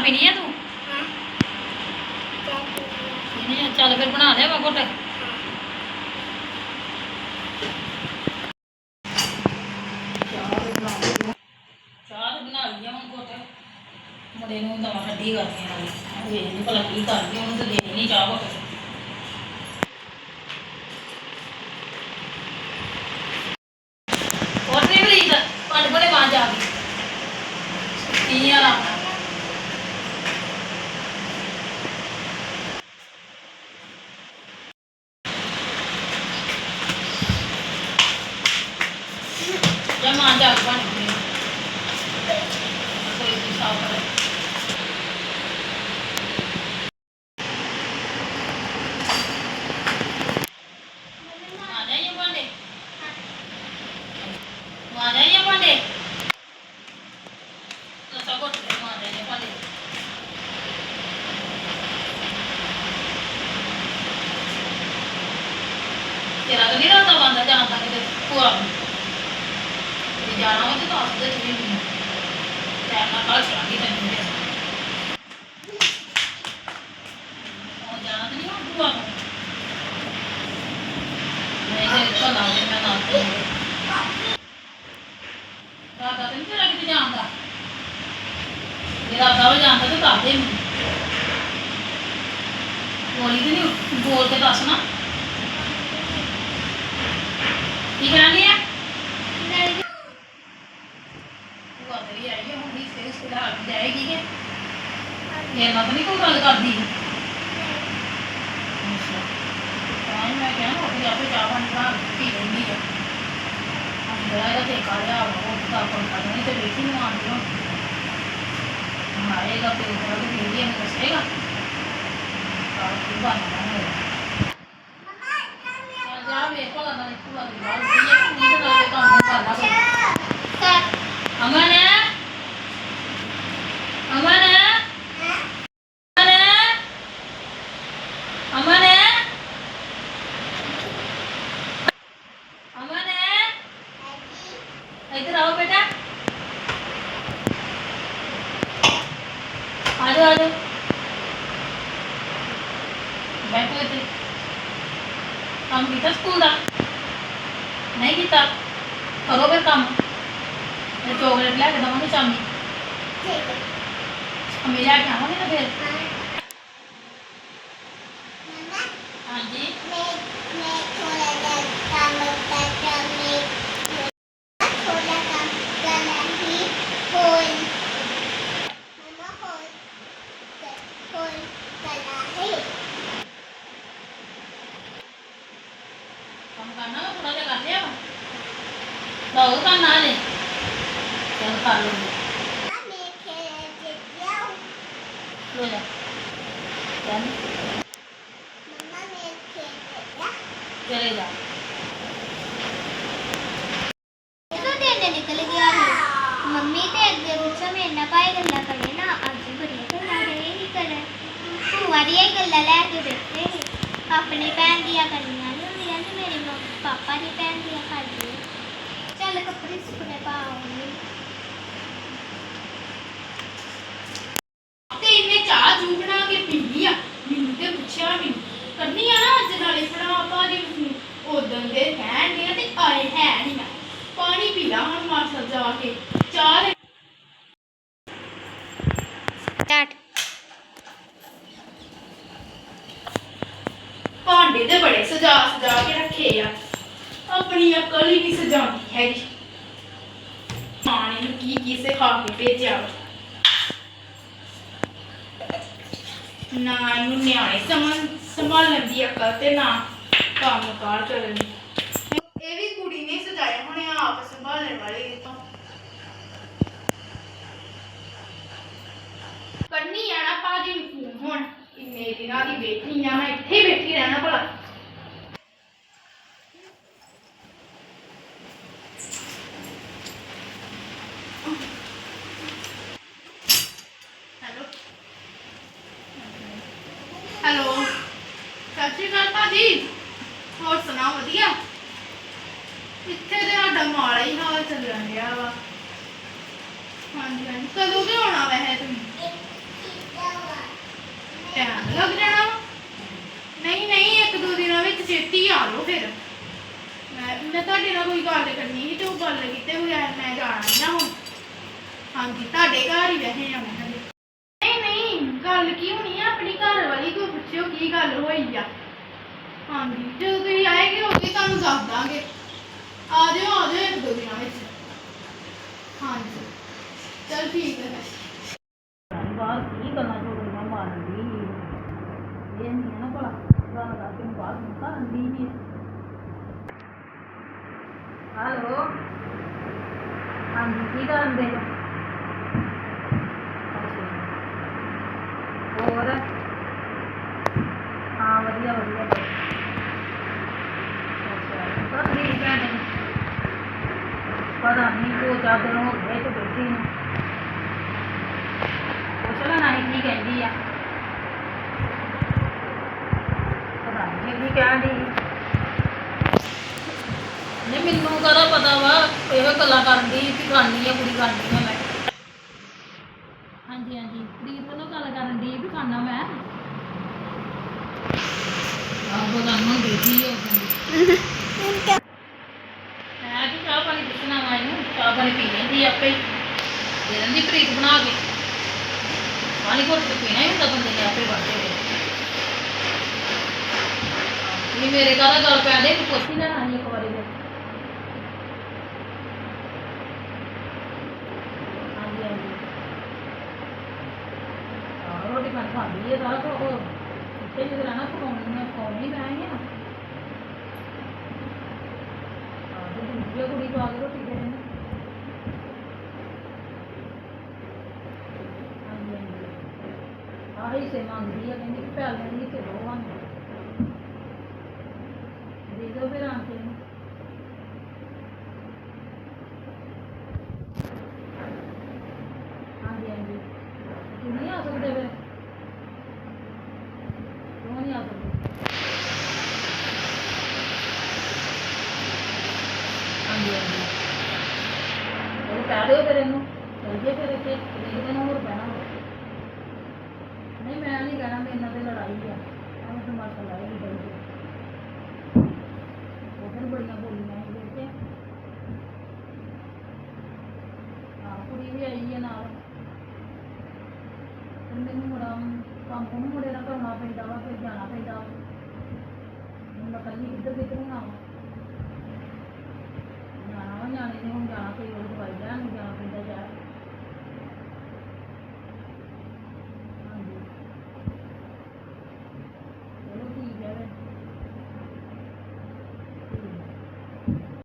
ਚਾਹ ਪੀਣੀ ਆ ਤੂੰ? ਪੀਣੀ ਆ, ਚੱਲ ਫਿਰ ਬਣਾ ਲਿਆ ਵਾ ਘੁੱਟ। ਚਾਹ ਤੇ ਬਣਾ ਲਈ ਆ ਹੁਣ ਘੁੱਟ। ਮੁੰਡੇ ਨੂੰ ਦਵਾ ਹੱਡੀ ਕਰਦੀ ਨਾਲ। ਵੇਖ ਨਹੀਂ ਭਲਾ ਕੀ ਕਰਦੀ ਉਹਨੂੰ ਤਾਂ ਦੇਣੀ ਨਹੀਂ ਚਾਹ ਘੁੱਟ। ਹੋਰ ਨਹੀਂ ਬਰੀਦ ਪੰਡ ਬੜੇ ਮਾਂ ਜਾ ਗਈ ਕੀ ਆ ਲਾਉਣਾ ਜਾਂ ਮਾਂ ਜਾ ਕੇ ਬਣ ਗਈ ਕੋਈ ਵੀ ਸਾਫ਼ ਕਰੇ ਆ ਜਾਈਏ ਭਾਂਡੇ ਆ ਜਾਈਏ ਭਾਂਡੇ ਲੱਸਾ ਘੁੱਟ ਕੇ ਆ ਜਾਈਏ ਭਾਂਡੇ ਤੇਰਾ ਤਾਂ ਨਹੀਂ ਰਾਤਾ ਬੰਦਾ ਜਾਂਦਾ ਕਿਤੇ ਭੂਆ ਨੂੰ ਤੇ ਜਾਣਾ ਵਾ ਤੇ ਦੱਸ ਦੇ ਤੁਸੀਂ ਮੈਨੂੰ ਟਾਈਮ ਨਾਲ ਕੱਲ ਚਲਾਂਗੀ ਤੈਨੂੰ ਮੈਂ ਉਹ ਜਾਣਾ ਤਾਂ ਨਹੀਂ ਹੁਣ ਭੂਆ ਨੂੰ ਨਹੀਂ ਤੇ ਭਲਾ ਤੇ ਮੈਂ ਨਾ ਕਰਾਂਗੀ ਰਾਤਾ ਤਾਂ ਨਹੀਂ ਤੇਰਾ ਕਿਤੇ ਜਾਂਦਾ ਜੇ ਰਾਤਾ ਵਾ ਜਾਂਦਾ ਤੇ ਦੱਸ ਦੇ ਮੈਨੂੰ। ਬੋਲੀ ਤੇ ਨਹੀਂ ਬੋਲ ਕੇ ਦੱਸ ਨਾ। ਕੀ ਕਰਾਂਗੇ ਆ? ਭੂਆ ਤੇਰੀ ਆਈ ਹੈ ਹੁਣ ਵੀ ਫੇਸ ਫਿਲਹਾਲ ਜਾਏਗੀ ਕਿ ਇਹ ਨਾਲ ਤਾਂ ਨਹੀਂ ਕੋਈ ਗੱਲ ਕਰਦੀ। ਤਾਂ ਹੀ ਮੈਂ ਕਿਹਾ, ਉਹ ਆਪੇ ਚਾਹ ਪਾਣੀ ਬਣਾ ਕੇ ਪੀ ਲੈਂਦੀ ਆ। ਮੇਰਾ ਇਹਦਾ ਠੇਕਾ ਲਿਆ ਵਾ, ਉਹ ਤਾਂ ਕੋਈ ਗੱਲ ਨਹੀਂ ਤੇ ਬੇਟੀ ਨੂੰ ਆਉਂਦੀ ਹੁਣ ਆਏਗਾ ਤੇ ਉਹ ਵੀ ਮੇਰੀ ਨੂੰ ਦੱਸੇਗਾ ਤਾਂ ਕੀ ਬਣਨਾ ਹੋਇਆ ਚੱਲ ਜਾ ਵੇਖ ਭਲਾ ਨਾ ਭੂਆ ਦੀ ਬਾਤ ਕੀ ਹੈ ਕਿ ਨਹੀਂ ਤਾਂ ਕੰਮ ਕਰਨਾ ਕੋਈ ਅਮਨ ਅਮਨ ਅਮਨ ਅਮਨ ਇੱਧਰ ਆਓ ਬੇਟਾ ਆ ਜਾਓ ਆ ਜਾਓ ਬੈਠੋ ਇੱਥੇ। ਕੰਮ ਕੀਤਾ ਸਕੂਲ ਦਾ? ਨਹੀਂ ਕੀਤਾ? ਕਰੋ ਫਿਰ ਕੰਮ। ਮੈਂ ਚੋਕਲੇਟ ਲੈ ਕੇ ਦਵਾਂਗੀ ਸ਼ਾਮੀ। ਸ਼ਾਮੀ ਲੈ ਕੇ ਆਵਾਂਗੇ ਨਾ ਫਿਰ ਹਾਂਜੀ ਕੰਮ ਕਰਨਾ ਵਾ ਥੋੜਾ ਜਿਹਾ ਕਰ ਲਿਆ ਵਾ ਲਓ ਕਰਨਾ ਹਲੇ ਚੱਲ ਕਰ ਲਓ ਲੋ ਜਾ ਚੱਲ ਚਲੇ ਜਾ ਜਦੋਂ ਦਿਨ ਨਿਕਲ ਗਿਆ ਸੀ ਮੰਮੀ ਤੇ ਅੱਗੇ ਪਿੱਛੇ ਮੇਰੇ ਨਾਲ ਭਾਈ ਗੱਲਾਂ ਕਰੇ ਨਾ ਅੱਜ ਬੜੀਆਂ ਗੱਲਾਂ ਰਹੇ ਹੀ ਕਰਨ ਭੂਆ ਦੀਆਂ ਹੀ ਗੱਲਾਂ ਲੈ ਕੇ ਬੈਠੇ ਆਪਣੀ ਭੈਣ ਦੀਆਂ ਕਰਨੀਆਂ ਨਹੀਂ ਹੁੰਦੀਆਂ ਤੇ ਮੇਰੇ ਮੰਮੀ ਪਾਪਾ ਦੀ ਭੈਣ ਦੀਆਂ ਕਰਦੇ ਚੱਲ ਕੱਪੜੇ ਸੁੱਕਣੇ ਪਾਉਂਗੀ ਤੇ ਇਹਨੇ ਚਾਹ ਜੂ ਬਣਾ ਕੇ ਪੀ ਲਈ ਆ ਮੈਨੂੰ ਤੇ ਪੁੱਛਿਆ ਵੀ ਕਰਨੀ ਆ ਨਾ ਅੱਜ ਨਾਲੇ ਫੜਾ ਭਾਜੀ ਨੂੰ ਉਦੋਂ ਦੇ ਕਹਿਣ ਦੀਆਂ ਤੇ ਆਏ ਹੈ ਨਹੀਂ ਮੈਂ ਪਾਣੀ ਪੀ ਲਾ ਹੁਣ ਮਾਸਰ ਜਾ ਕੇ ਚਾਹ ਦੇ ਸਟਾਰਟ ਭਾਂਡੇ ਦੇ ਬੜੇ ਸਜਾ ਸਜਾ ਕੇ ਰੱਖੇ ਆ ਆਪਣੀ ਅਕਲ ਹੀ ਨਹੀਂ ਸਜਾਉਂਦੀ ਹੈਗੀ। ਮਾਂ ਨੇ ਕੀ ਕੀ ਸਿਖਾ ਕੇ ਭੇਜਿਆ। ਨਾ ਇਹਨੂੰ ਨਿਆਣੇ ਸਮਝ ਸੰਭਾਲਣ ਦੀ ਅਕਲ ਤੇ ਨਾ ਕੰਮ ਕਾਰ ਕਰਨ ਦੀ। ਇਹ ਵੀ ਕੁੜੀ ਨੇ ਸਜਾਇਆ ਹੁਣੇ ਆਪ ਸੰਭਾਲਣ ਵਾਲੇ ਇਹ ਤਾਂ। ਕਰਨੀ ਆ ਨਾ ਭਾਜੀ ਨੂੰ ਫੋਨ ਹੁਣ। ਇੰਨੇ ਦਿਨਾਂ ਦੀ ਬੈਠੀ ਆ ਮੈਂ ਇੱਥੇ ਬੈਠੀ ਰਹਿਣਾ ਭਲਾ ਹੈਲੋ ਹੈਲੋ ਸਤਿ ਸ਼੍ਰੀ ਅਕਾਲ ਭਾਜੀ। ਹੋਰ ਸੁਣਾਓ, ਵਧੀਆ? ਇੱਥੇ ਤੇ ਸਾਡਾ ਮਾੜਾ ਹੀ ਹਾਲ ਚੱਲਣ ਰਿਹਾ ਵਾ। ਹਾਂਜੀ ਹਾਂਜੀ। ਕਦੋਂ ਕਿ ਆਉਣਾ ਵੈਸੇ ਤੁਸੀਂ? ਟਾਈਮ ਲੱਗ ਜਾਣਾ ਵਾ। ਨਹੀਂ ਨਹੀਂ, ਇੱਕ ਦੋ ਦਿਨਾਂ ਵਿੱਚ ਛੇਤੀ ਆ ਲਓ ਫਿਰ। ਮੈਂ ਮੈਂ ਤੁਹਾਡੇ ਨਾਲ ਕੋਈ ਗੱਲ ਕਰਨੀ ਸੀ ਤੇ ਉਹ ਗੱਲ ਕੀਤੇ ਬਗੈਰ ਮੈਂ ਜਾਣਾ ਨਹੀਂ ਨਾ ਹੁਣ। ਹਾਂਜੀ, ਤੁਹਾਡੇ ਘਰ ਹੀ ਵੈਸੇ ਆ ਨਹੀਂ ਨਹੀਂ, ਗੱਲ ਕੀ ਹੋਣੀ ਆਪਣੀ ਘਰ ਵਾਲੀ ਤੋਂ ਪੁੱਛਿਓ ਕੀ ਗੱਲ ਹੋਈ ਆ। ਹਾਂਜੀ, ਜਦੋਂ ਤੁਸੀਂ ਆਏਗੇ ਉਦੋਂ ਤੁਹਾਨੂੰ ਦੱਸ ਦਾਂਗੇ। ਆ ਜਾਓ ਆ ਜਾਓ ਇੱਕ ਦੋ ਦਿਨਾਂ ਵਿੱਚ। ਹਾਂਜੀ, ਚਲ ਠੀਕ ਹੈ ਬਾਹਰ ਕੀ ਗੱਲਾਂ ਚੋੜੀਆਂ ਮਾਰਨ ਦੀ ਇਹ ਨਹੀਂ ਨਾ ਭਲਾ, ਗੱਲ ਕਰਕੇ ਨੂੰ ਬਾਹਰ ਨੂੰ ਦੀ ਨਹੀਂ ਹੈਲੋ? ਹਾਂਜੀ, ਕੀ ਕਰਨ ਦੇ ਹੋ ਅੱਛਾ। ਹੋਰ ਹਾਂ ਵਧੀਆ ਵਧੀਆ ਬਸ। ਅੱਛਾ ਤਾਂ ਠੀਕ ਹੈ ਨਹੀਂ ਪਤਾ ਨਹੀਂ ਕੋ ਚਾਰ ਦਿਨ ਹੋ ਗਏ ਤੇ ਬੈਠੀ ਨੂੰ। ਪੁੱਛ ਲੈਣਾ ਸੀ ਕੀ ਕਹਿੰਦੀ ਆ। ਪਤਾ ਨਹੀਂ ਕੀ ਕਹਿਣ ਨਹੀਂ ਮੈਨੂੰ ਕਦਾ ਪਤਾ ਵਾ, ਇਹੋ ਗੱਲਾਂ ਕਰਨ ਦੀ ਕਿ ਖਾਣੀ ਆ, ਕੁੜੀ ਖਾਣੀ ਆ ਮੈਂ। ਹਾਂਜੀ ਹਾਂਜੀ, ਪ੍ਰੀਤ ਵੱਲੋਂ ਗੱਲ ਕਰਨ ਦੀ ਵੀ ਖਾਣਾ ਮੈਂ। ਆਹ ਬੋਲਾਂ ਨੂੰ ਦੇਖੀ ਹੋ ਮੈਂ ਕਿ ਚਾਹ ਪਾਣੀ ਪੁੱਛਣਾ ਵਾ ਇਹਨੂੰ ਚਾਹ ਪਾਣੀ ਪੀ ਲੈਂਦੀ ਆਪੇ ਹੀ ਦੇ ਦਿੰਦੀ ਪ੍ਰੀਤ ਬਣਾ ਕੇ। ਪਾਣੀ ਘੁੱਟ ਕੇ ਪੀਣਾ ਹੀ ਹੁੰਦਾ ਬੰਦੇ ਨੇ ਆਪੇ ਵਾਟੇ ਦੇ ਇਹ ਮੇਰੇ ਘਰ ਗੱਲ ਪੈ ਦੇ ਕਿ ਪੁੱਛ ਹੀ ਇੱਕ ਵਾਰੀ ਦੇ ਹਾਂਜੀ ਹਾਂਜੀ। ਆਹ ਰੋਟੀ ਪਾਣੀ ਖਾਂਦੀ ਹੈ ਸਾਰਾ ਕੁਝ ਉਹ ਇੱਥੇ ਜਿਹੜਾ ਰਹਿਣਾ ਪਕਾਉਣੀ ਮੈਂ ਪਕਾਉਣੀ ਮੈਂ ਆਈ ਆ। ਆਹ ਤੇ ਦੂਜੀ ਕੁੜੀ ਪਾ ਕੇ ਰੋਟੀ ਦੇਣੀ ਹਾਂਜੀ ਹਾਂਜੀ ਮੰਗਦੀ ਆ, ਕਹਿੰਦੀ ਕਿ ਪੈਲ ਲੈਣੀ ਤੇ ਦੋ ਹਨ ਦੇ ਦੋ ਫਿਰ ਆਂਟੀ ਨੂੰ ਹਾਂਜੀ ਹਾਂਜੀ ਤੂੰ ਨਹੀਂ ਆ ਸਕਦੇ ਫਿਰ? ਤੂੰ ਨਹੀਂ ਆ ਸਕਦੇ। ਹਾਂਜੀ ਹਾਂਜੀ ਉਹ ਕਹਿ ਦਿਓ ਫਿਰ ਇਹਨੂੰ ਚੱਲੀਏ ਫਿਰ ਇੱਥੇ, ਇੱਕ ਦਿਨ ਹੋਰ ਬਹਿਣਾ ਵਾ। ਨਹੀਂ ਮੈਂ ਨਹੀਂ ਕਹਿਣਾ ਲੜਾਈ ਆ। ਐਵੇਂ ਤਾਂ ਮਾਰ ਲਾਈ ਨਹੀਂ ਬੜੀਆਂ ਬੋਲੀਆਂ ਸੀ ਦੇਖੇ ਹਾਂ ਕੁੜੀ ਵੀ ਆਈ ਹੈ ਨਾਲ। ਫਿਰ ਮੈਨੂੰ ਮੁੜਾ ਕੰਮ ਨੂੰ ਮੁੜੇ ਨਾਲ ਕਰਨਾ ਪੈਂਦਾ ਵਾ, ਫਿਰ ਜਾਣਾ ਪੈਂਦਾ ਵਾ। ਹੁਣ ਮੈਂ ਕੱਲੀ ਕਿੱਧਰ ਕਿੱਧਰ ਹੋਣਾ ਵਾ ਜਾਣਾ ਵਾ, ਨਿਆਣੇ ਨੇ ਹੁਣ ਜਾਣਾ ਕੋਈ ਉਹ ਦਵਾਈ ਲੈਣ ਜਾਣਾ ਪੈਂਦਾ